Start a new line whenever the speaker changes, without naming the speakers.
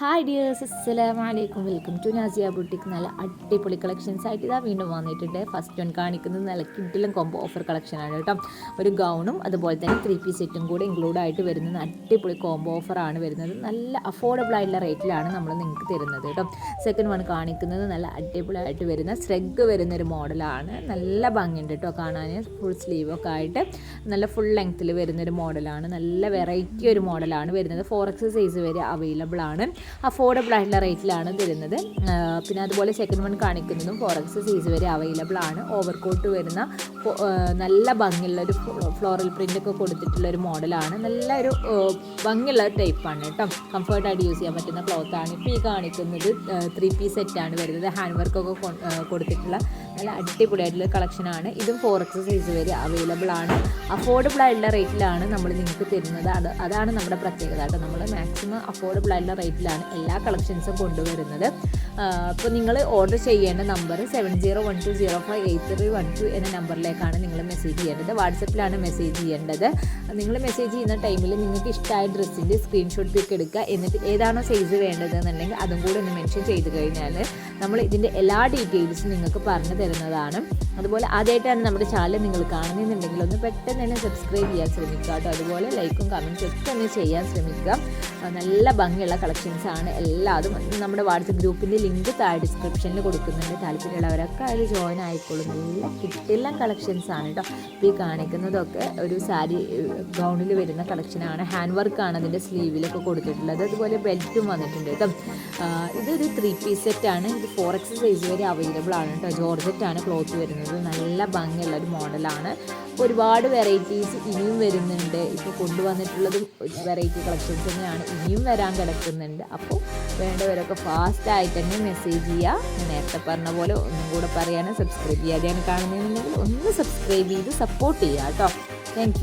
Hi dears അസ്സലാമു അലൈക്കും welcome to Nazia ബുട്ടിക്ക് നല്ല അടിപൊളി കളക്ഷൻസ് ആയിട്ട് ഇതാ വീണ്ടും വന്നിട്ടുണ്ട്. ഫസ്റ്റ് വൺ കാണിക്കുന്നത് നല്ല കിഡിലും കോംബോ ഓഫർ കളക്ഷനാണ് കേട്ടോ. ഒരു ഗൗണും അതുപോലെ തന്നെ ത്രീ പീസ് സെറ്റും കൂടെ ഇൻക്ലൂഡ് ആയിട്ട് വരുന്ന അടിപൊളി കോംബോ ഓഫറാണ് വരുന്നത്. നല്ല അഫോർഡബിൾ ആയിട്ടുള്ള റേറ്റിലാണ് നമ്മൾ നിങ്ങൾക്ക് തരുന്നത് കേട്ടോ. സെക്കൻഡ് വൺ കാണിക്കുന്നത് നല്ല അടിപൊളി ആയിട്ട് വരുന്ന സ്രഗ് വരുന്ന ഒരു മോഡലാണ് നല്ല ഭംഗിയുണ്ട് കേട്ടോ കാണാൻ ഫുൾ സ്ലീവ് ഒക്കെ ആയിട്ട് നല്ല ഫുൾ ലെങ്ത്തിൽ വരുന്ന ഒരു മോഡലാണ് നല്ല വെറൈറ്റി ഒരു മോഡലാണ് വരുന്നത്. ഫോർ എക്സ് സൈസ് വരെ അവൈലബിൾ ആണ്. അഫോർഡബിൾ ആയിട്ടുള്ള റേറ്റിലാണ് തരുന്നത്. പിന്നെ അതുപോലെ സെക്കൻഡ് വൺ കാണിക്കുന്നതും ഫോറക്സ് സൈസ് വരെ അവൈലബിൾ ആണ്. ഓവർ കോട്ട് വരുന്ന നല്ല ഭംഗിയുള്ള ഒരു ഫ്ലോറൽ പ്രിന്റ് ഒക്കെ കൊടുത്തിട്ടുള്ള ഒരു മോഡലാണ് നല്ല ഒരു ഭംഗിയുള്ള ടൈപ്പാണ് കേട്ടോ. കംഫർട്ടായിട്ട് യൂസ് ചെയ്യാൻ പറ്റുന്ന ക്ലോത്താണ് ഇപ്പോൾ ഈ കാണിക്കുന്നത് ത്രീ പീസ് സെറ്റാണ് വരുന്നത്. ഹാൻഡ് വർക്കൊക്കെ കൊടുത്തിട്ടുള്ള നല്ല അടിപൊളിയായിട്ടുള്ള കളക്ഷനാണ് ഇതും ഫോർ എക്സ് സൈസ് വരെ അവൈലബിൾ ആണ്. അഫോർഡബിൾ ആയിട്ടുള്ള റേറ്റിലാണ് നമ്മൾ നിങ്ങൾക്ക് തരുന്നത്. അത് അതാണ് നമ്മുടെ പ്രത്യേകത കേട്ടോ. നമ്മൾ മാക്സിമം അഫോർഡബിൾ ആയിട്ടുള്ള റേറ്റിലാണ് എല്ലാ കളക്ഷൻസും കൊണ്ടുവരുന്നത്. അപ്പോൾ നിങ്ങൾ ഓർഡർ ചെയ്യേണ്ട number seven zero one two zero five eight three one two എന്ന നമ്പറിലേക്കാണ് നിങ്ങൾ മെസ്സേജ് ചെയ്യേണ്ടത്. വാട്സപ്പിലാണ് മെസ്സേജ് ചെയ്യേണ്ടത്. നിങ്ങൾ മെസ്സേജ് ചെയ്യുന്ന ടൈമിൽ നിങ്ങൾക്ക് ഇഷ്ടമായ ഡ്രസ്സിന്റെ സ്ക്രീൻഷോട്ട് പിക്ക് എടുക്കുക. എന്നിട്ട് ഏതാണോ സൈസ് വേണ്ടതെന്നുണ്ടെങ്കിൽ അതും കൂടി ഒന്ന് മെൻഷൻ ചെയ്ത് കഴിഞ്ഞാൽ നമ്മൾ ഇതിന്റെ എല്ലാ ഡീറ്റെയിൽസും നിങ്ങൾക്ക് പറഞ്ഞു തരുന്നതാണ്. അതുപോലെ ആദ്യമായിട്ടാണ് നമ്മുടെ ചാനൽ നിങ്ങൾ കാണുന്നുണ്ടെങ്കിൽ ഒന്ന് പെട്ടെന്ന് തന്നെ സബ്സ്ക്രൈബ് ചെയ്യാൻ ശ്രമിക്കുക കേട്ടോ. അതുപോലെ ലൈക്കും കമന്റും ഒക്കെ ഒന്ന് ചെയ്യാൻ ശ്രമിക്കുക. നല്ല ഭംഗിയുള്ള കളക്ഷൻസ് ആണ് എല്ലാതും. നമ്മുടെ വാട്സപ്പ് ഗ്രൂപ്പിന്റെ ലിങ്ക് താഴെ ഡിസ്ക്രിപ്ഷനിൽ കൊടുക്കുന്നുണ്ട്. താല്പര്യമുള്ളവരൊക്കെ അതിൽ ജോയിൻ ആയിക്കോളും. നല്ല കിട്ടില്ല കളക്ഷൻസ് ആണ് കേട്ടോ. അപ്പോൾ ഈ കാണിക്കുന്നതൊക്കെ ഒരു സാരി ഗൗണിൽ വരുന്ന കളക്ഷനാണ് ഹാൻഡ് വർക്കാണ് അതിന്റെ സ്ലീവിലൊക്കെ കൊടുത്തിട്ടുള്ളത്. അതുപോലെ ബെൽറ്റും വന്നിട്ടുണ്ട് കേട്ടോ. ഇതൊരു ത്രീ പീസ് സെറ്റാണ് ഇത് ഫോർ എക്സ് സൈസ് വരെ അവൈലബിൾ ആണ് കേട്ടോ. ജോർജറ്റ് ആണ് ക്ലോത്ത് വരുന്നത്. നല്ല ഭംഗിയുള്ള ഒരു മോഡലാണ് ഒരുപാട് വെറൈറ്റീസ് ഇനിയും വരുന്നുണ്ട്. ഇപ്പോൾ കൊണ്ടുവന്നിട്ടുള്ളതും വെറൈറ്റി കളക്ഷൻസ് തന്നെയാണ്. ഇനിയും വരാൻ കിടക്കുന്നുണ്ട്. അപ്പോൾ വേണ്ടവരൊക്കെ ഫാസ്റ്റ് ആയിട്ട് തന്നെ മെസ്സേജ് ചെയ്യുക നേരത്തെ പറഞ്ഞ പോലെ ഒന്നും കൂടെ പറയാനും സബ്സ്ക്രൈബ് ചെയ്യാതെയാണ് കാണുന്നതെന്നുണ്ടെങ്കിൽ ഒന്ന് സബ്സ്ക്രൈബ് ചെയ്ത് സപ്പോർട്ട് ചെയ്യുക കേട്ടോ താങ്ക്